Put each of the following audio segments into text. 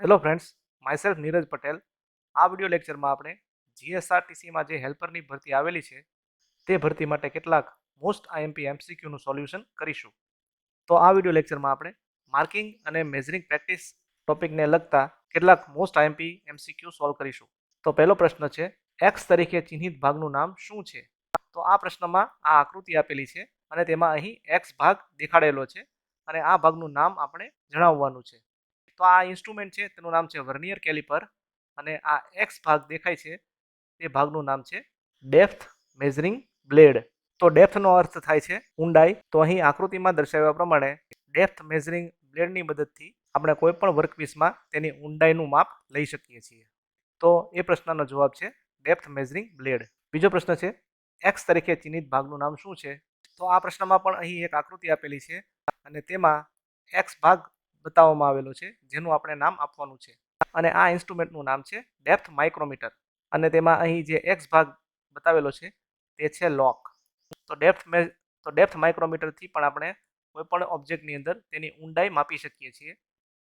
Hello friends myself Niraj Patel. આ video લેક્ચરમાં આપણે જીએસઆરટીસીમાં જે હેલ્પરની ભરતી આવેલી છે, તે ભરતી માટે કેટલાક મોસ્ટ આઈએમપી એમસીક્યુનું સોલ્યુશન કરીશું. તો આ વિડિયો લેક્ચરમાં આપણે માર્કિંગ અને મેઝરિંગ પ્રેક્ટિસ ટોપિકને લગતા કેટલાક મોસ્ટ આઈએમપી એમસીક્યુ સોલ્વ કરીશું. તો પહેલો પ્રશ્ન છે એક્સ તરીકે ચિહ્નિત ભાગનું નામ શું છે? તો આ પ્રશ્નમાં આ આકૃતિ આપેલી છે અને તેમાં અહીં એક્સ ભાગ દેખાડેલો છે અને આ ભાગનું નામ આપણે જણાવવાનું છે. તો આ ઇન્સ્ટ્રુમેન્ટ છે, તેનું નામ છે વર્નિયર કેલિપર અને આ એક્સ ભાગ દેખાય છે, તે ભાગનું નામ છે ડેપ્થ મેઝરિંગ બ્લેડ. તો ડેપ્થનો અર્થ થાય છે ઊંડાઈ. તો અહીં આકૃતિમાં દર્શાવ્યા પ્રમાણે ડેપ્થ મેઝરિંગ બ્લેડની મદદથી આપણે કોઈ પણ વર્કપીસમાં તેની ઊંડાઈનું માપ લઈ શકીએ છીએ. તો એ પ્રશ્નનો જવાબ છે ડેપ્થ મેઝરિંગ બ્લેડ. બીજો પ્રશ્ન છે એક્સ તરીકે ચિહ્નિત ભાગનું નામ શું છે? તો આ પ્રશ્નમાં પણ અહીં એક આકૃતિ આપેલી છે અને તેમાં એક્સ ભાગ બતાવવામાં આવેલો છે, જેનું આપણે નામ આપવાનું છે. અને આ ઇન્સ્ટ્રુમેન્ટનું નામ છે ડેપ્થ માઇક્રોમીટર. અને તેમાં અહીં જે એક્સ ભાગ બતાવેલો છે, તે છે લોક. તો ડેપ્થ મે, તો ડેપ્થ માઇક્રોમીટરથી પણ આપણે કોઈપણ ઓબ્જેક્ટની અંદર તેની ઊંડાઈ માપી શકીએ છીએ.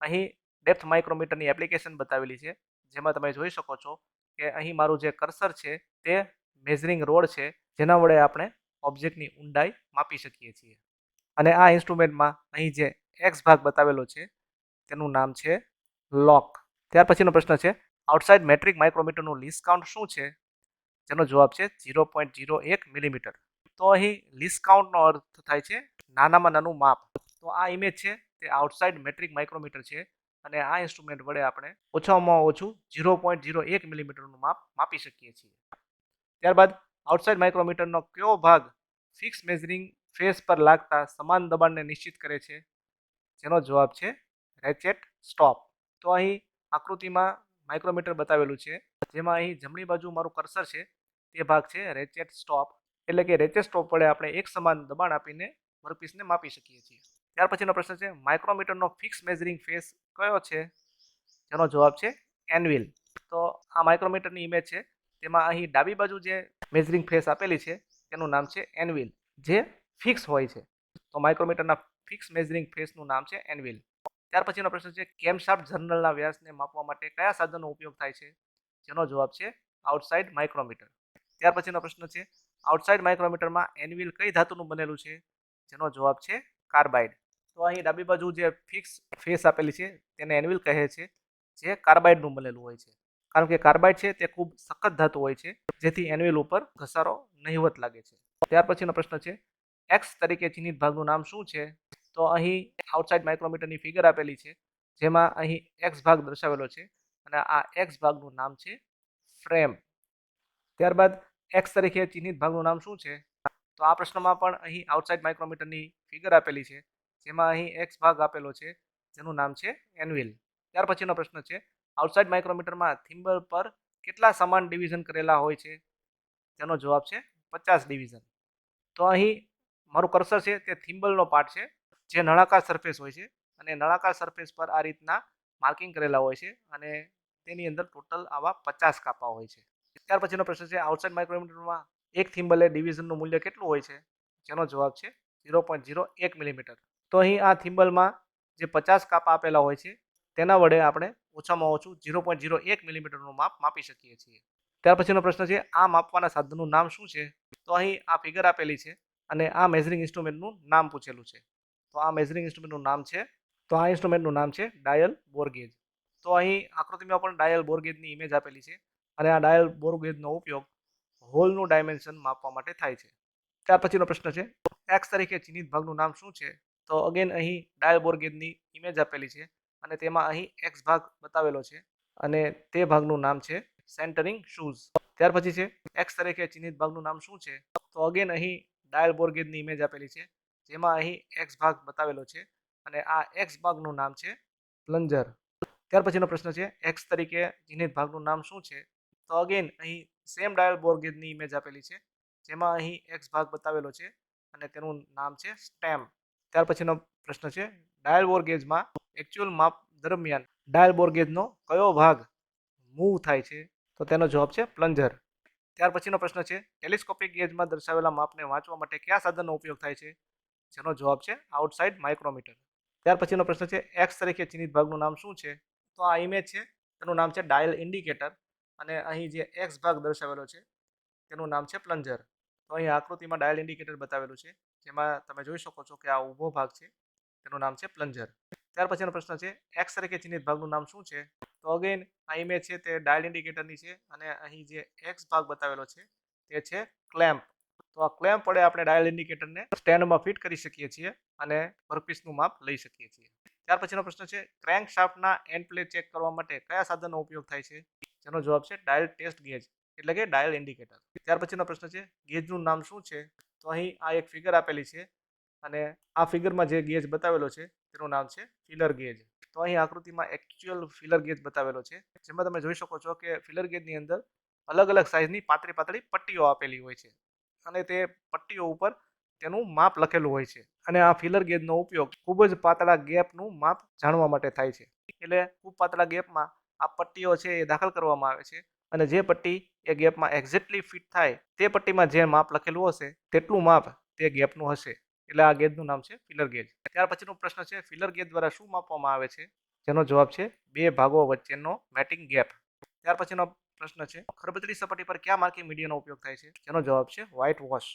અહીં ડેપ્થ માઇક્રોમીટરની એપ્લિકેશન બતાવેલી છે, જેમાં તમે જોઈ શકો છો કે અહીં મારું જે કર્સર છે, તે મેઝરિંગ રોડ છે, જેના વડે આપણે ઓબ્જેક્ટની ઊંડાઈ માપી શકીએ છીએ. અને આ ઇન્સ્ટ્રુમેન્ટમાં અહીં જે એક્સ ભાગ બતાવેલો છે, તેનું નામ છે લોક ત્યાર પછીનો પ્રશ્ન છે આઉટસાઇડ મેટ્રિક માઇક્રોમીટરનું કાઉન્ટ શું છે? જેનો જવાબ છે ઝીરો પોઈન્ટ ઝીરો એક મિલીમીટર તો અહીં કાઉન્ટનો અર્થ થાય છે નાનામાં નાનું માપ. તો આ ઇમેજ છે, તે આઉટસાઇડ મેટ્રિક માઇક્રોમીટર છે અને આ ઇન્સ્ટ્રુમેન્ટ વડે આપણે ઓછામાં ઓછું ઝીરો પોઈન્ટ ઝીરો એક મિલીમીટરનું માપ માપી શકીએ છીએ. ત્યારબાદ આઉટસાઇડ માઇક્રોમીટરનો કયો ભાગ ફિક્સ મેઝરિંગ ફેસ પર લાગતા સમાન દબાણને નિશ્ચિત કરે છે? જેનો જવાબ છે રેચેટ સ્ટોપ. તો અહીં આકૃતિમાં માઇક્રોમીટર બતાવેલું છે. જેમાં અહીં જમણી બાજુ મારું કર્સર છે, તે ભાગ છે રેચેટ સ્ટોપ. એટલે કે રેચેટ સ્ટોપ વડે આપણે એક સમાન દબાણ આપીને વર્કપીસને માપી શકીએ છીએ. ત્યાર પછીનો પ્રશ્ન છે, માઇક્રોમીટરનો ફિક્સ મેઝરિંગ ફેસ કયો છે? જેનો જવાબ છે એનવિલ. તો આ માઇક્રોમીટરની ઇમેજ છે, તેમાં અહીં ડાબી બાજુ જે મેઝરિંગ ફેસ આપેલી છે, તેનું નામ છે એનવિલ, જે ફિક્સ હોય છે. તો માઇક્રોમીટરના ફિક્સ મેઝરિંગ ફેસનું નામ છે એનવિલ. ત્યાર પછીનો પ્રશ્ન છે કેમશાફ્ટ જર્નલના વ્યાસને માપવા માટે કયા સાધનનો ઉપયોગ થાય છે? જેનો જવાબ છે, આઉટસાઇડ માઇક્રોમીટર. ત્યાર પછીનો પ્રશ્ન છે, આઉટસાઇડ માઇક્રોમીટરમાં એનવિલ કઈ ધાતુનું બનેલું છે? જેનો જવાબ છે, કાર્બાઇડ. તો અહીં ડાબી બાજુ જે ફિક્સ ફેસ આપેલી છે, તેને એનવિલ કહે છે, જે કાર્બાઇડનું બનેલું હોય છે. કારણ કે કાર્બાઇડ છે, તે ખૂબ સખત ધાતુ હોય છે, જેથી એનવિલ ઉપર ઘસારો નહિવત લાગે છે. ત્યાર પછીનો પ્રશ્ન છે, એક્સ તરીકે ચિહ્નિત ભાગનું નામ શું છે? તો અહીં આઉટસાઇડ માઇક્રોમીટરની ફિગર આપેલી છે, જેમાં અહીં એક્સ ભાગ દર્શાવેલો છે અને આ એક્સ ભાગનું નામ છે ફ્રેમ ત્યારબાદ એક્સ તરીકે ચિહ્નિત ભાગનું નામ શું છે? તો આ પ્રશ્નમાં પણ અહીં આઉટસાઇડ માઇક્રોમીટરની ફિગર આપેલી છે, જેમાં અહીં એક્સ ભાગ આપેલો છે, જેનું નામ છે એનવિલ ત્યાર પછીનો પ્રશ્ન છે આઉટસાઇડ માઇક્રોમીટરમાં થિમ્બલ પર કેટલા સમાન ડિવિઝન કરેલા હોય છે? જેનો જવાબ છે પચાસ ડિવિઝન તો અહીં મારું કર્સર છે તે થિમ્બલનો પાર્ટ છે જે નળાકાર સરફેસ હોય છે અને નળાકાર સરફેસ પર આ રીતના માર્કિંગ કરેલા હોય છે અને તેની અંદર ટોટલ આવા પચાસ કાપા હોય છે. ત્યાર પછીનો પ્રશ્ન છે આઉટસાઇડ માઇક્રોમીટરમાં એક થિમ્બલે ડિવિઝનનું મૂલ્ય કેટલું હોય છે? જેનો જવાબ છે ઝીરો પોઈન્ટ ઝીરો એક મિલીમીટર તો અહીં આ થિમ્બલમાં જે પચાસ કાપા આપેલા હોય છે તેના વડે આપણે ઓછામાં ઓછું ઝીરો પોઈન્ટ ઝીરો એક મિલીમીટરનું માપ માપી શકીએ છીએ. ત્યાર પછીનો પ્રશ્ન છે આ માપવાના સાધનનું નામ શું છે? તો અહીં આ ફિગર આપેલી છે અને આ મેઝરિંગ ઇન્સ્ટ્રુમેન્ટનું નામ પૂછેલું છે. તો આ મેઝરિંગ ઇન્સ્ટ્રુમેન્ટનું નામ છે. તો આ ઇન્સ્ટ્રુમેન્ટનું નામ છે ડાયલ બોરગેજ તો અહીં આકૃતિમાં પણ ડાયલ બોરગેજની ઇમેજ આપેલી છે અને આ ડાયલ બોરગેજનો ઉપયોગ હોલનું ડાયમેન્શન માપવા માટે થાય છે. ત્યાર પછીનો પ્રશ્ન છે એક્સ તરીકે ચિહ્નિત ભાગનું નામ શું છે? તો અગેન અહીં ડાયલ બોરગેજની ઇમેજ આપેલી છે અને તેમાં અહીં એક્સ ભાગ બતાવેલો છે અને તે ભાગનું નામ છે સેન્ટરિંગ શૂઝ ત્યાર પછી છે એક્સ તરીકે ચિહ્નિત ભાગનું નામ શું છે? તો અગેન અહીં ડાયલ બોરગેજની ઇમેજ આપેલી છે જેમાં અહીં એક્સ ભાગ બતાવેલો છે અને આ એક્સ ભાગનું નામ છે પ્લન્જર. ત્યાર પછીનો પ્રશ્ન છે એક્સ તરીકે ચિહ્નિત ભાગનું નામ શું છે? તો અગેન અહીં સેમ ડાયલ બોરગેજની ઇમેજ આપેલી છે. જેમાં અહીં એક્સ ભાગ બતાવેલો છે અને તેનું નામ છે સ્ટેમ ત્યાર પછીનો પ્રશ્ન છે ડાયલ બોરગેજમાં એકચ્યુઅલ માપ દરમિયાન ડાયલ બોર્ગેજનો કયો ભાગ મૂવ થાય છે? તો તેનો જવાબ છે પ્લન્જર. ત્યાર પછીનો પ્રશ્ન છે ટેલિસ્કોપિક ગેજમાં દર્શાવેલા માપને વાંચવા માટે કયા સાધનનો ઉપયોગ થાય છે? જેનો જવાબ છે આઉટસાઇડ માઇક્રોમીટર. ત્યાર પછીનો પ્રશ્ન છે, એક્સ તરીકે ચિહ્નિત ભાગનું નામ શું છે? તો આ ઇમેજ છે, તેનું નામ છે ડાયલ ઇન્ડિકેટર અને અહીં જે એક્સ ભાગ દર્શાવેલો છે, તેનું નામ છે પ્લન્જર તો અહીં આકૃતિમાં ડાયલ ઇન્ડિકેટર બતાવેલું છે, જેમાં તમે જોઈ શકો છો કે આ ઊભો ભાગ છે, તેનું નામ છે પ્લન્જર ત્યાર પછીનો પ્રશ્ન છે, એક્સ તરીકે ચિહ્નિત ભાગનું નામ શું છે? તો અગેન આ ઇમેજ છે તે ડાયલ ઇન્ડિકેટરની છે અને અહીં જે એક્સ ભાગ બતાવેલો છે, તે છે ક્લેમ્પ તો આ ક્લેમ્પ વડે આપણે ડાયલ ઇન્ડિકેટરને સ્ટેન્ડમાં ફિટ કરી શકીએ છીએ અને વર્કપીસનું માપ લઈ શકીએ છીએ. ત્યાર પછીનો પ્રશ્ન છે ક્રેન્ક શાફ્ટના એન્ડ પ્લે ચેક કરવા માટે કયા સાધનનો ઉપયોગ થાય છે? જેનો જવાબ છે, ડાયલ ટેસ્ટ ગેજ, એટલે કે ડાયલ ઇન્ડિકેટર. ત્યાર પછીનો પ્રશ્ન છે, ગેજનું નામ શું છે? તો અહીં આ એક ફિગર આપેલી છે અને આ ફિગરમાં જે ગેજ બતાવેલો છે, તેનું નામ છે, ફિલર ગેજ. તો અહીં આકૃતિમાં એકચ્યુઅલ ફિલર ગેજ બતાવેલો છે, જેમાં તમે જોઈ શકો છો કે ફિલર ગેજની અંદર અલગ અલગ સાઇઝની પાતળી પાતળી પટ્ટીઓ આપેલી હોય છે. અને તે પટ્ટીઓ ઉપર તેનું માપ લખેલું હોય છે. અને આ ફિલર ગેજનો ઉપયોગ ખૂબ જ પાતળા ગેપનું માપ જાણવા માટે થાય છે. એટલે ખૂબ પાતળા ગેપમાં આ પટ્ટીઓ છે એ દાખલ કરવામાં આવે છે અને જે પટ્ટી એ ગેપમાં એક્ઝેક્ટલી ફિટ થાય તે પટ્ટીમાં જે માપ લખેલું હશે તેટલું માપ તે ગેપનું હશે. એટલે આ ગેજનું નામ છે ફિલર ગેજ ત્યાર પછીનો પ્રશ્ન છે ફિલર ગેજ દ્વારા શું માપવામાં આવે છે? જેનો જવાબ છે બે ભાગો વચ્ચેનો મેટિંગ ગેપ ત્યાર પછીનો પ્રશ્ન છે, ખરબચડી સપાટી પર કયા માર્કિંગ મીડિયાનો ઉપયોગ થાય છે? જેનો જવાબ છે વ્હાઇટ વોશ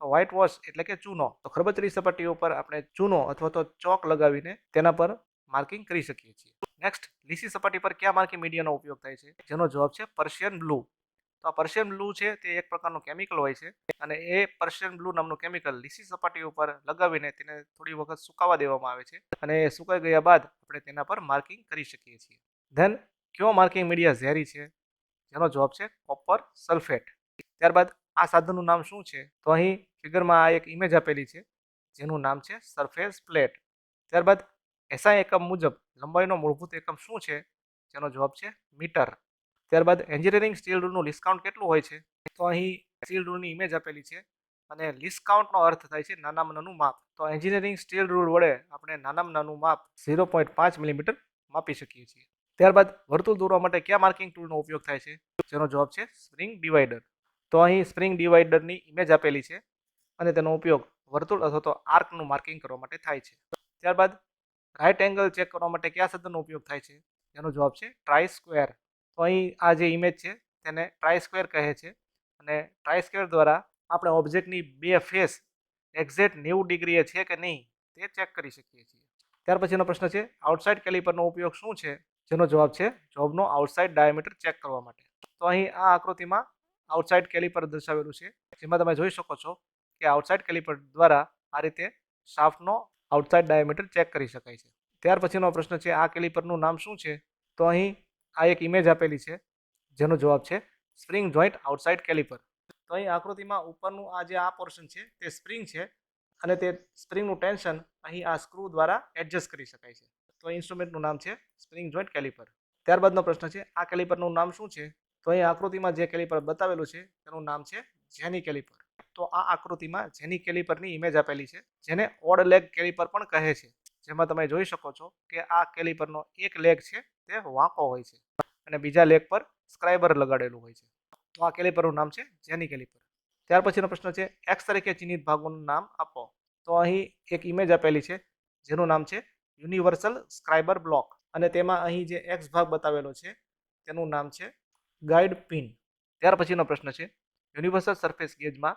તો વ્હાઇટ વોશ એટલે કે ચૂનો. તો ખરબચડી સપાટી ઉપર આપણે ચૂનો અથવા તો ચોક લગાવીને તેના પર માર્કિંગ કરી શકીએ છીએ. નેક્સ્ટ લીસી સપાટી પર કયા માર્કિંગ મીડિયાનો ઉપયોગ થાય છે? જેનો જવાબ છે પર્શિયન બ્લુ તો આ પર્શિયન બ્લુ છે, તે એક પ્રકારનું કેમિકલ હોય છે અને એ પર્શિયન બ્લુ નામનું કેમિકલ લીસી સપાટી ઉપર લગાવીને તેને થોડી વખત સુકાવા દેવામાં આવે છે અને એ સુકાઈ ગયા બાદ આપણે તેના પર માર્કિંગ કરી શકીએ છીએ. ધેન કયો માર્કિંગ મીડિયા ઝેરી છે? જેનો જવાબ છે કોપર સલ્ફેટ. ત્યારબાદ આ સાધનનું નામ શું છે? તો અહીં ફિગરમાં આ એક ઇમેજ આપેલી છે, જેનું નામ છે સરફેસ પ્લેટ ત્યારબાદ એસઆઈ એકમ મુજબ લંબાઈનો મૂળભૂત એકમ શું છે? જેનો જવાબ છે મીટર. ત્યારબાદ એન્જિનિયરિંગ સ્ટીલ રૂલનું ડિસ્કાઉન્ટ કેટલું હોય છે? તો અહીં સ્ટીલ રૂલની ઇમેજ આપેલી છે અને ડિસ્કાઉન્ટનો અર્થ થાય છે નાનામાં નાનું માપ. તો એન્જિનિયરિંગ સ્ટીલ રૂલ વડે આપણે નાનામાં નાનું માપ ઝીરો પોઈન્ટ પાંચ મિલીમીટર માપી શકીએ છીએ. ત્યારબાદ વર્તુળ દોરવા માટે કયા માર્કિંગ ટૂલનો ઉપયોગ થાય છે? જેનો જવાબ છે સ્પ્રિંગ ડિવાઈડર તો અહીં સ્પ્રિંગ ડિવાઈડરની ઇમેજ આપેલી છે અને તેનો ઉપયોગ વર્તુળ અથવા તો આર્કનું માર્કિંગ કરવા માટે થાય છે. ત્યારબાદ રાઇટ એંગલ ચેક કરવા માટે કયા સાધનનો ઉપયોગ થાય છે? જેનો જવાબ છે ટ્રાય સ્ક્વેર તો અહીં આ જે ઇમેજ છે તેને ટ્રાય સ્ક્વેર કહે છે અને ટ્રાય સ્ક્વેર દ્વારા આપણે ઓબ્જેક્ટની બે ફેસ એક્ઝેક્ટ નેવું ડિગ્રીએ છે કે નહીં તે ચેક કરી શકીએ છીએ. ત્યાર પછીનો પ્રશ્ન છે આઉટસાઇડ કેલિપરનો ઉપયોગ શું છે? જેનો જવાબ છે જોબનો આઉટસાઇડ ડાયામીટર ચેક કરવા માટે. તો અહીં આ આકૃતિમાં આઉટસાઇડ કેલિપર દર્શાવેલું છે. જેમાં તમે જોઈ શકો છો કે આઉટસાઇડ કેલિપર દ્વારા આ રીતે શાફ્ટનો આઉટસાઇડ ડાયામીટર ચેક કરી શકાય છે. ત્યાર પછીનો પ્રશ્ન છે આ કેલિપરનું નામ શું છે? તો અહીં આ એક ઇમેજ આપેલી છે જેનો જવાબ છે સ્પ્રિંગ જોઈન્ટ આઉટસાઇડ કેલિપર. તો અહીં આકૃતિમાં ઉપરનું આ જે આ પોર્શન છે તે સ્પ્રિંગ છે અને તે સ્પ્રિંગનું ટેન્શન અહીં આ સ્ક્રૂ દ્વારા એડજસ્ટ કરી શકાય છે. તો ઇન્સ્ટ્રુમેન્ટનું નામ છે સ્પ્રિંગ જોઈન્ટ કેલિપર. ત્યારબાદનો પ્રશ્ન છે, આ કેલિપરનું નામ શું છે? તો અહીં આકૃતિમાં જે કેલિપર બતાવેલું છે, તેનું નામ છે જેની કેલિપર. તો આ આકૃતિમાં જેની કેલિપરની ઇમેજ આપેલી છે, જેને ઓડ લેગ કેલિપર પણ કહે છે. જેમાં તમે જોઈ શકો છો કે આ કેલિપરનો એક લેગ છે, તે વાંકો હોય છે અને બીજા લેગ પર સ્ક્રાઇબર લગાડેલું હોય છે. તો આ કેલિપરનું નામ છે જેની કેલિપર. ત્યાર પછીનો પ્રશ્ન છે, એક્સ તરીકે ચિહ્નિત ભાગોનું નામ આપો. તો અહીં એક ઇમેજ આપેલી છે, જેનું નામ છે યુનિવર્સલ સ્ક્રાઇબર બ્લોક. અને તેમાં અહીં જે એક્સ ભાગ બતાવેલો છે, તેનું નામ છે ગાઈડ પિન. ત્યાર પછીનો પ્રશ્ન છે, યુનિવર્સલ સરફેસ ગેજમાં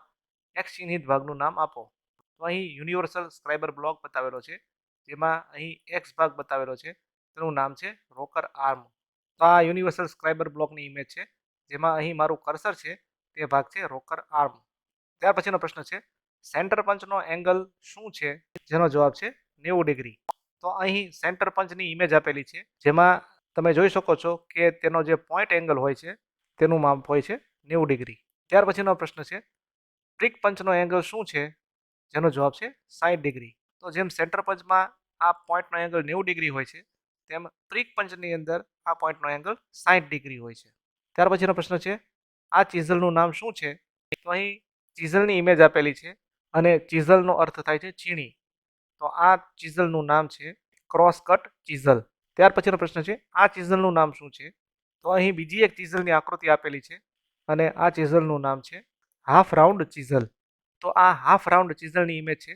એક્સ ચિહ્નિત ભાગનું નામ આપો. તો અહીં યુનિવર્સલ સ્ક્રાઇબર બ્લોક બતાવેલો છે, જેમાં અહીં એક્સ ભાગ બતાવેલો છે, તેનું નામ છે રોકર આર્મ. તો આ યુનિવર્સલ સ્ક્રાઇબર બ્લોકની ઇમેજ છે, જેમાં અહીં મારું કર્સર છે, તે ભાગ છે રોકર આર્મ. ત્યાર પછીનો પ્રશ્ન છે, સેન્ટર પંચનો એંગલ શું છે? જેનો જવાબ છે નેવું ડિગ્રી. તો અહીં સેન્ટર પંચની ઇમેજ આપેલી છે, જેમાં તમે જોઈ શકો છો કે તેનો જે પોઈન્ટ એંગલ હોય છે, તેનું માપ હોય છે નેવું ડિગ્રી. ત્યાર પછીનો પ્રશ્ન છે ટ્રિક પંચનો એંગલ શું છે? જેનો જવાબ છે સાઠ ડિગ્રી. તો જેમ સેન્ટર પંચમાં આ પોઈન્ટનો એંગલ નેવું ડિગ્રી હોય છે, તેમ પ્રિક પંચની અંદર આ પોઈન્ટનો એંગલ સાઠ ડિગ્રી હોય છે. ત્યાર પછીનો પ્રશ્ન છે, આ ચીઝલનું નામ શું છે? તો અહીં ચીઝલની ઇમેજ આપેલી છે અને ચીઝલનો અર્થ થાય છે ચીણી. તો આ ચીઝલનું નામ છે ક્રોસ કટ ચીઝલ. ત્યાર પછીનો પ્રશ્ન છે, આ ચીઝલનું નામ શું છે? તો અહીં બીજી એક ચીઝલની આકૃતિ આપેલી છે અને આ ચીઝલનું નામ છે હાફ રાઉન્ડ ચીઝલ. તો આ હાફ રાઉન્ડ ચીઝલની ઇમેજ છે,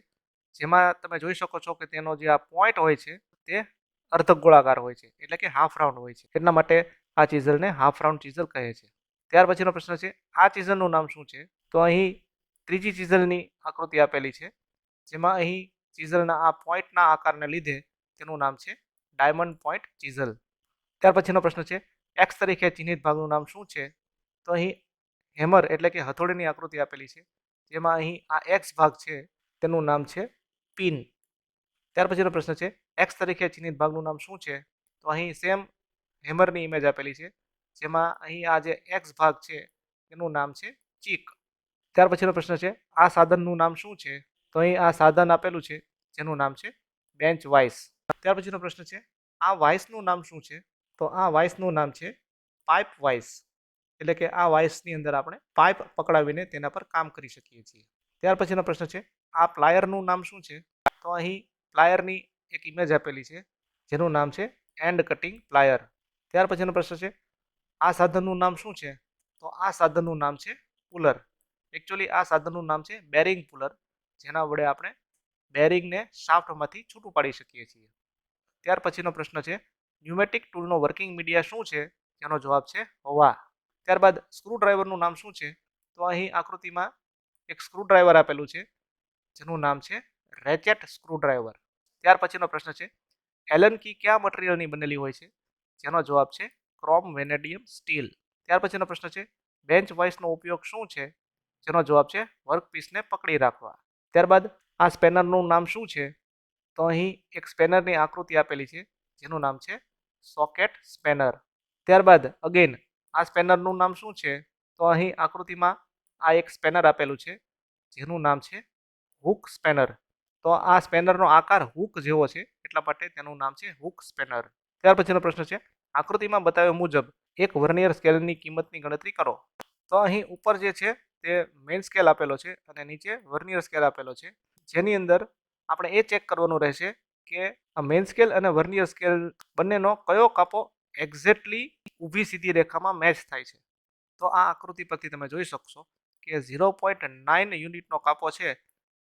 જેમાં તમે જોઈ શકો છો કે તેનો જે આ પોઈન્ટ હોય છે તે અર્ધગોળાકાર હોય છે, એટલે કે હાફ રાઉન્ડ હોય છે. એટલા માટે આ ચીઝલને હાફ રાઉન્ડ ચીઝલ કહે છે. ત્યાર પછીનો પ્રશ્ન છે, આ ચીઝલનું નામ શું છે? તો અહીં ત્રીજી ચીઝલની આકૃતિ આપેલી છે, જેમાં અહીં ચીઝલના આ પોઈન્ટના આકારને લીધે તેનું નામ છે ડાયમંડ પોઈન્ટ ચીઝલ. ત્યાર પછીનો પ્રશ્ન છે એક્સ તરીકે ચિહ્નિત ભાગનું નામ શું છે? તો અહીં હેમર એટલે કે હથોડીની આકૃતિ આપેલી છે, જેમાં અહીં આ એક્સ ભાગ છે, તેનું નામ છે પિન. ત્યાર પછીનો પ્રશ્ન છે એક્સ તરીકે ચિહ્નિત ભાગનું નામ શું છે? તો અહીં સેમ હેમરની ઇમેજ આપેલી છે, જેમાં અહીં આ જે એક્સ ભાગ છે, તેનું નામ છે ચીક. ત્યાર પછીનો પ્રશ્ન છે, આ સાધનનું નામ શું છે? તો અહીં આ સાધન આપેલું છે, જેનું નામ છે બેન્ચ વાઇસ. ત્યાર પછીનો પ્રશ્ન છે, આ વાઇસનું નામ શું છે? તો આ વાઇસનું નામ છે પાઇપ વાઇસ. એટલે કે આ વાઇસની અંદર આપણે પાઇપ પકડાવીને તેના પર કામ કરી શકીએ છીએ. ત્યાર પછીનો પ્રશ્ન છે, આ પ્લાયરનું નામ શું છે? તો અહીં પ્લાયરની એક ઇમેજ આપેલી છે, જેનું નામ છે એન્ડ કટિંગ પ્લાયર ત્યાર પછીનો પ્રશ્ન છે, આ સાધનનું નામ શું છે? તો આ સાધનનું નામ છે પુલર એકચ્યુઅલી આ સાધનનું નામ છે બેરિંગ પુલર જેના વડે આપણે બેરિંગને શાફ્ટમાંથી છૂટું પાડી શકીએ છીએ. ત્યાર પછીનો પ્રશ્ન છે ન્યુમેટિક ટૂલનો વર્કિંગ મીડિયા શું છે? જેનો જવાબ છે, હવા. ત્યારબાદ સ્ક્રૂડ્રાઈવરનું નામ શું છે? તો અહીં આકૃતિમાં એક સ્ક્રૂડ્રાઈવર આપેલું છે, જેનું નામ છે રેચેટ સ્ક્રૂડ્રાઈવર ત્યાર પછીનો પ્રશ્ન છે, એલન કી કયા મટીરિયલની બનેલી હોય છે? જેનો જવાબ છે, ક્રોમ વેનેડિયમ સ્ટીલ. ત્યાર પછીનો પ્રશ્ન છે, બેન્ચ વાઇસનો ઉપયોગ શું છે? જેનો જવાબ છે, વર્કપીસને પકડી રાખવા. ત્યારબાદ આ સ્પેનરનું નામ શું છે? તો અહીં એક સ્પેનરની આકૃતિ આપેલી છે, જેનું નામ છે સોકેટ સ્પેનર. ત્યારબાદ અગેન આ સ્પેનરનું નામ શું છે? તો અહીં આકૃતિમાં આ એક સ્પેનર આપેલું છે, જેનું નામ છે હુક સ્પેનર. તો આ સ્પેનરનો આકાર હુક જેવો છે, એટલા માટે તેનું નામ છે હુક સ્પેનર. ત્યાર પછીનો પ્રશ્ન છે, આકૃતિમાં બતાવ્યા મુજબ એક વર્નિયર સ્કેલની કિંમતની ગણતરી કરો. તો અહીં ઉપર જે છે તે મેઇન સ્કેલ આપેલો છે અને નીચે વર્નિયર સ્કેલ આપેલો છે. જેની અંદર આપણે એ ચેક કરવાનું રહેશે કે આ મેઇન સ્કેલ અને વર્નિયર સ્કેલ બંનેનો કયો કાપો એક્ઝેક્ટલી ઊભી સીધી રેખામાં મેચ થાય છે. તો આ આકૃતિ પરથી તમે જોઈ શકશો કે ઝીરો પોઈન્ટ નાઇન યુનિટનો કાપો છે,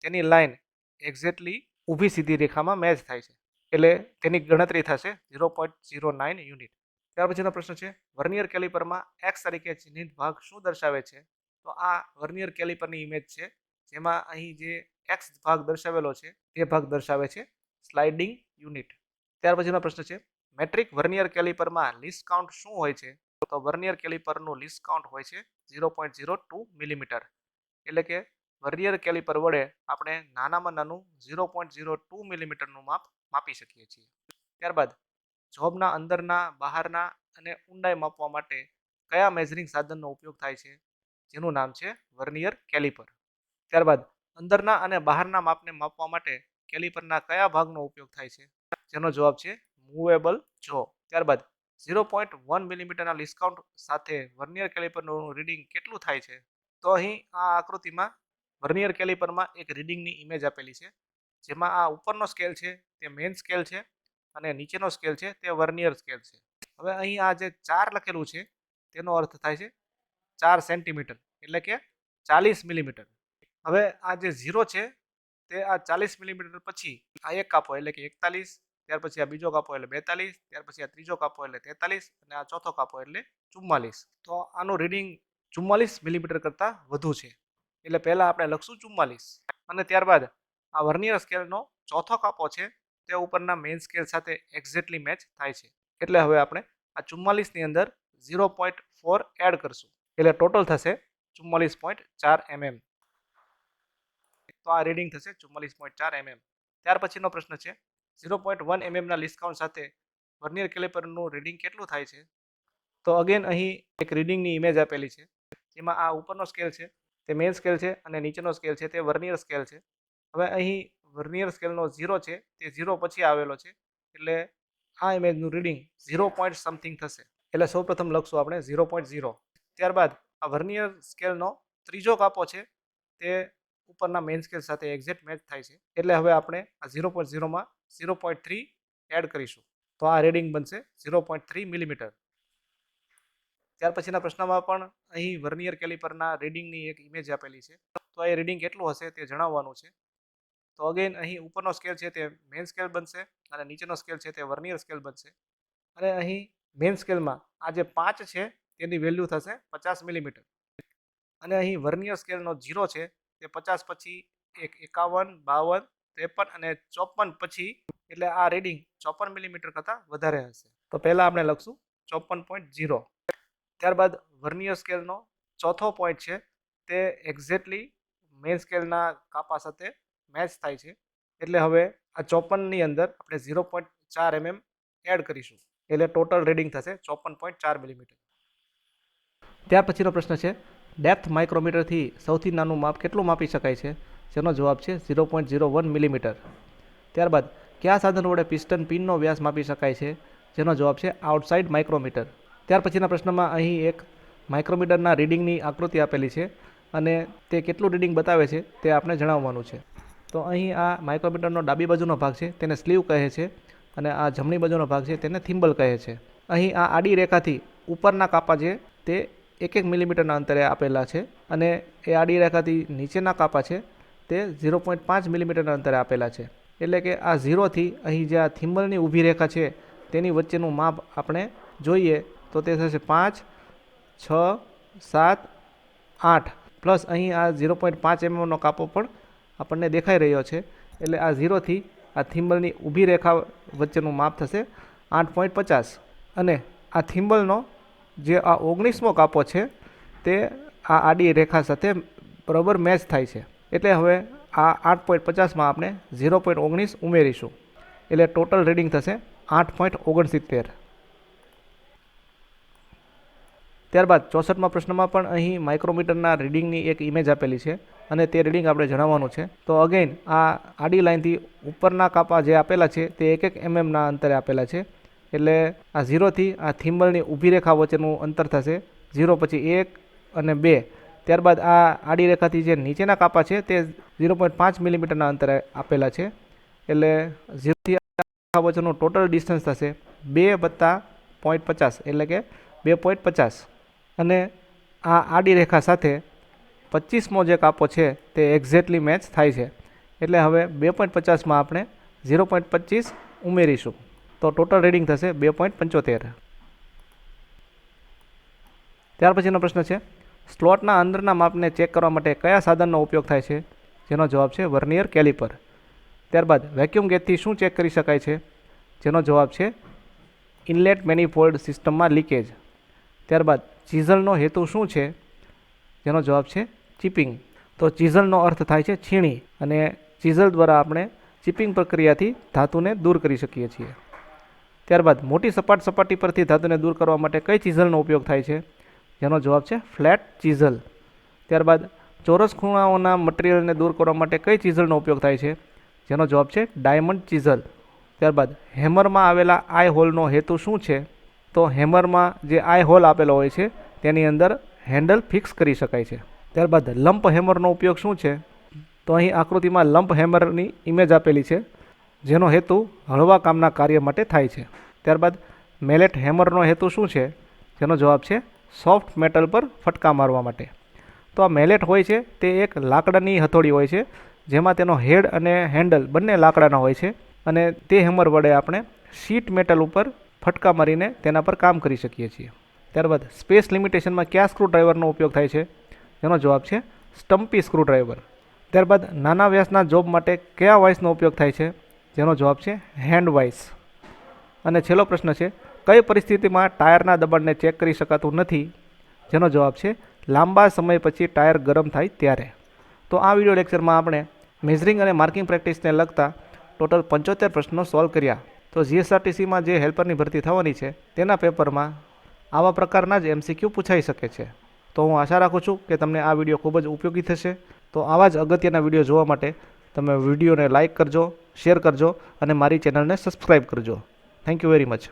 તેની લાઈન એક્ઝેક્ટલી ઊભી સીધી રેખામાં મેચ થાય છે. એટલે તેની ગણતરી થશે zero point zero nine unit. ત્યાર પછીનો પ્રશ્ન છે વર્નિયર કેલિપરમાં એક્સ તરીકે ચિહ્નિત ભાગ શું દર્શાવે છે? તો આ વર્નિયર કેલિપરની ઇમેજ છે, જેમાં અહીં જે એક્સ ભાગ દર્શાવેલો છે, તે ભાગ દર્શાવે છે સ્લાઇડિંગ યુનિટ ત્યાર પછીનો પ્રશ્ન છે મેટ્રિક વર્નિયર કેલિપરમાં લિસ્ટ કાઉન્ટ શું હોય છે? તો વર્નિયર કેલિપરનું લિસ્ટ કાઉન્ટ હોય છે zero point zero two millimetre એટલે કે વર્નિયર કેલિપર વડે આપણે નાનામાં નાનું ઝીરો પોઈન્ટ ઝીરો ટુ મિલીમીટરનું માપ માપી શકીએ છીએ. ત્યારબાદ, જોબના અંદરના, બહારના અને ઊંડાઈ માપવા માટે કયા મેઝરિંગ સાધનનો ઉપયોગ થાય છે? જેનું નામ છે વર્નિયર કેલિપર. ત્યારબાદ અંદરના અને બહારના માપને માપવા માટે કેલિપરના કયા ભાગનો ઉપયોગ થાય છે? જેનો જવાબ છે મૂવેબલ જો. ત્યારબાદ ઝીરો પોઈન્ટ વન મિલીમીટરના ડિસ્કાઉન્ટ સાથે વર્નિયર કેલિપરનું રીડિંગ કેટલું થાય છે? તો અહીં આ આકૃતિમાં વર્નિયર કેલિપરમાં એક રીડિંગની ઇમેજ આપેલી છે, જેમાં આ ઉપરનો સ્કેલ છે, તે મેઇન સ્કેલ છે અને નીચેનો સ્કેલ છે, તે વર્નિયર સ્કેલ છે. હવે અહીં આ જે ચાર લખેલું છે, તેનો અર્થ થાય છે ચાર સેન્ટીમીટર, એટલે કે ચાલીસ મિલીમીટર. હવે આ જે ઝીરો છે, તે આ ચાલીસ મિલીમીટર પછી આ એક કાપો, એટલે કે એકતાલીસ, ત્યાર પછી આ બીજો કાપો, એટલે બેતાલીસ, ત્યાર પછી આ ત્રીજો કાપો, એટલે તેતાલીસ, અને આ ચોથો કાપો, એટલે ચુમ્માલીસ. તો આનું રીડિંગ ચુમ્માલીસ મિલીમીટર કરતાં વધુ છે. એટલે પહેલાં આપણે લખશું ચુમ્માલીસ. અને ત્યારબાદ આ વર્નિયર સ્કેલનો ચોથો કાપો છે, તે ઉપરના મેઇન સ્કેલ સાથે એક્ઝેક્ટલી મેચ થાય છે. એટલે હવે આપણે આ ચુમ્માલીસની અંદર ઝીરો પોઈન્ટ ફોર એડ કરશું. એટલે ટોટલ થશે ચુમ્માલીસ પોઈન્ટ ચાર એમએમ તો આ રીડિંગ થશે ચુમ્માલીસ પોઈન્ટ ચાર એમએમ ત્યાર પછીનો પ્રશ્ન છે ઝીરો પોઈન્ટ વન એમએમના ડિસ્કાઉન્ટ સાથે વર્નિયર કેલિપરનું રીડિંગ કેટલું થાય છે? તો અગેન અહીં એક રીડિંગની ઇમેજ આપેલી છે. જેમાં આ ઉપરનો સ્કેલ છે, તે મેઇન સ્કેલ છે અને નીચેનો સ્કેલ છે, તે વર્નિયર સ્કેલ છે. હવે અહીં વર્નિયર સ્કેલનો ઝીરો છે, તે ઝીરો પછી આવેલો છે, એટલે આ ઇમેજનું રીડિંગ ઝીરો પોઈન્ટ સમથિંગ થશે. એટલે સૌપ્રથમ લખશું આપણે ઝીરો પોઈન્ટ ઝીરો ત્યારબાદ આ વર્નિયર સ્કેલનો ત્રીજો કાપો છે, તે ઉપરના મેઇન સ્કેલ સાથે એક્ઝેક્ટ મેચ થાય છે. એટલે હવે આપણે આ ઝીરો પોઈન્ટ ઝીરોમાં ઝીરો પોઈન્ટ થ્રી એડ કરીશું. તો આ રીડિંગ બનશે ઝીરો પોઈન્ટ થ્રી મિલીમીટર. ત્યાર પછીના પ્રશ્નમાં પણ અહીં વર્નિયર કેલિપરના રીડિંગની એક ઇમેજ આપેલી છે. તો એ રીડિંગ કેટલું હશે તે જણાવવાનું છે. તો અગેન અહીં ઉપરનો સ્કેલ છે તે મેન સ્કેલ બનશે અને નીચેનો સ્કેલ છે તે વર્નિયર સ્કેલ બનશે. અને અહીં મેઇન સ્કેલમાં આ જે પાંચ છે તેની વેલ્યુ થશે પચાસ મિલીમીટર અને અહીં વર્નિયર સ્કેલનો જીરો છે, તે પચાસ પછી એક એકાવન, બાવન, ત્રેપન અને ચોપન પછી, એટલે આ રીડિંગ ચોપન મિલીમીટર કરતાં વધારે હશે. તો પહેલાં આપણે લખશું ચોપન પોઈન્ટ જીરો ત્યારબાદ વર્નિયર સ્કેલનો ચોથો પોઈન્ટ છે, તે એક્ઝેક્ટલી મેન સ્કેલના કાપા સાથે મેચ થાય છે. એટલે હવે આ ચોપનની અંદર આપણે ઝીરો પોઈન્ટ ચાર એમએમ એડ કરીશું. એટલે ટોટલ રીડિંગ થશે ચોપન પોઈન્ટ ચાર મિલીમીટર ત્યાર પછીનો પ્રશ્ન છે, ડેપ્થ માઇક્રોમીટરથી સૌથી નાનું માપ કેટલું માપી શકાય છે? જેનો જવાબ છે zero point zero one millimetre. ત્યારબાદ, કયા સાધન વડે પિસ્ટન પિનનો વ્યાસ માપી શકાય છે? જેનો જવાબ છે આઉટસાઇડ માઇક્રોમીટર. ત્યાર પછીના પ્રશ્નમાં અહીં એક માઇક્રોમીટરના રીડિંગની આકૃતિ આપેલી છે અને તે કેટલું રીડિંગ બતાવે છે તે આપણે જણાવવાનું છે. તો અહીં આ માઇક્રોમીટરનો ડાબી બાજુનો ભાગ છે તેને સ્લીવ કહે છે અને આ જમણી બાજુનો ભાગ છે તેને થિમ્બલ કહે છે. અહીં આ આડી રેખાથી ઉપરના કાપા છે તે એક એક મિલીમીટરના અંતરે આપેલા છે અને એ આડી રેખાથી નીચેના કાપા છે તે ઝીરો પોઈન્ટ પાંચ મિલીમીટરના અંતરે આપેલા છે. એટલે કે આ ઝીરોથી અહીં જે આ થિમ્બલની ઊભી રેખા છે તેની વચ્ચેનું માપ આપણે જોઈએ તો તે થશે પાંચ, છ, સાત, આઠ. પ્લસ અહીં આ ઝીરો પોઈન્ટ પાંચ એમએમનો કાપો પણ આપણને દેખાઈ રહ્યો છે. એટલે આ ઝીરોથી આ થિમ્બલની ઊભી રેખા વચ્ચેનું માપ થશે આઠ પોઈન્ટ પચાસ. અને આ થિમ્બલનો જે આ ઓગણીસમો કાપો છે, તે આ આડી રેખા સાથે બરાબર મેચ થાય છે. એટલે હવે આ આઠ પોઈન્ટ પચાસમાં આપણે ઝીરો પોઈન્ટ ઓગણીસ ઉમેરીશું. એટલે ટોટલ રીડિંગ થશે આઠ પોઈન્ટ ઓગણસિત્તેર. ત્યારબાદ ચોસઠમાં પ્રશ્નમાં પણ અહીં માઇક્રોમીટરના રીડિંગની એક ઇમેજ આપેલી છે અને તે રીડિંગ આપણે જણાવવાનું છે. તો અગેન આ આડી લાઇનથી ઉપરના કાપા જે આપેલા છે, તે એક એક એમએમના અંતરે આપેલા છે. એટલે આ ઝીરોથી આ થિમ્બલની ઊભી રેખા વચ્ચેનું અંતર થશે. ઝીરો પછી એક અને બે. ત્યારબાદ આ આડી રેખાથી જે નીચેના કાપા છે તે ઝીરો પોઈન્ટ પાંચ મિલીમીટરના અંતરે આપેલા છે. એટલે ઝીરોથી રેખા વચ્ચેનું ટોટલ ડિસ્ટન્સ થશે બે વત્તા પોઈન્ટ પચાસ, એટલે કે બે પોઈન્ટ પચાસ. અને આ આડી રેખા સાથે પચીસમો જે કાપો છે તે એક્ઝેક્ટલી મેચ થાય છે. એટલે હવે બે પોઈન્ટ પચાસમાં આપણે ઝીરો પોઈન્ટ પચીસ ઉમેરીશું. તો ટોટલ રીડિંગ થશે બે પોઈન્ટ પંચોતેર. ત્યાર પછીનો પ્રશ્ન છે, સ્લોટના અંદરના માપને ચેક કરવા માટે કયા સાધનનો ઉપયોગ થાય છે? જેનો જવાબ છે વર્નિયર કેલિપર. ત્યારબાદ વેક્યુમ ગેજથી શું ચેક કરી શકાય છે? જેનો જવાબ છે ઇનલેટ મેનીફોલ્ડ સિસ્ટમમાં લીકેજ ત્યારબાદ ચીઝલનો હેતુ શું છે? જેનો જવાબ છે ચીપિંગ. તો ચીઝલનો અર્થ થાય છે છીણી અને ચીઝલ દ્વારા આપણે ચીપિંગ પ્રક્રિયાથી ધાતુને દૂર કરી શકીએ છીએ. ત્યારબાદ મોટી સપાટ સપાટી પરથી ધાતુને દૂર કરવા માટે કઈ ચીઝલનો ઉપયોગ થાય છે? જેનો જવાબ છે ફ્લેટ ચીઝલ. ત્યારબાદ ચોરસ ખૂણાઓના મટીરિયલને દૂર કરવા માટે કઈ ચીઝલનો ઉપયોગ થાય છે? જેનો જવાબ છે ડાયમંડ ચીઝલ. ત્યારબાદ હેમરમાં આવેલા આઈ હોલનો હેતુ શું છે? તો હેમરમાં જે આઈ હોલ આપેલો હોય છે, તેની અંદર હેન્ડલ ફિક્સ કરી શકાય છે. ત્યારબાદ લંપ હેમરનો ઉપયોગ શું છે? તો અહીં આકૃતિમાં લંપ હેમરની ઇમેજ આપેલી છે. જેનો હેતુ હળવા કામના કાર્ય માટે થાય છે. ત્યારબાદ મેલેટ હેમરનો હેતુ શું છે? જેનો જવાબ છે સોફ્ટ મેટલ પર ફટકા મારવા માટે. તો આ મેલેટ હોય છે તે એક લાકડાની હથોડી હોય છે, જેમાં તેનો હેડ અને હેન્ડલ બંને લાકડાના હોય છે અને તે હેમર વડે આપણે શીટ મેટલ ઉપર ફટકા મારીને તેના પર કામ કરી શકીએ છીએ. ત્યારબાદ સ્પેસ લિમિટેશનમાં કયા સ્ક્રૂ ડ્રાઈવરનો ઉપયોગ થાય છે? જેનો જવાબ છે સ્ટમ્પી સ્ક્રૂ ડ્રાઈવર ત્યારબાદ નાના વ્યાસના જોબ માટે કયા વાઇસનો ઉપયોગ થાય છે? જેનો જવાબ છે હેન્ડ વાઇસ અને છેલ્લો પ્રશ્ન છે, કઈ પરિસ્થિતિમાં ટાયરના દબાણને ચેક કરી શકાતું નથી? જેનો જવાબ છે, લાંબા સમય પછી ટાયર ગરમ થાય ત્યારે. તો આ વીડિયો લેક્ચરમાં આપણે મેઝરિંગ અને માર્કિંગ પ્રેક્ટિસને લગતા ટોટલ પંચોતેર પ્રશ્નો સોલ્વ કર્યા. તો જીએસઆરટીસીમાં જે હેલ્પરની ભરતી થવાની છે, તેના પેપરમાં આવા પ્રકારના જ એમસીક્યુ પૂછાઈ શકે છે. તો હું આશા રાખું છું કે તમને આ વીડિયો ખૂબ જ ઉપયોગી થશે. તો આવા જ અગત્યના વીડિયો જોવા માટે તમે વિડીયોને લાઇક કરજો. શેર કરજો અને મારી ચેનલને સબસ્ક્રાઈબ કરજો. Thank you very much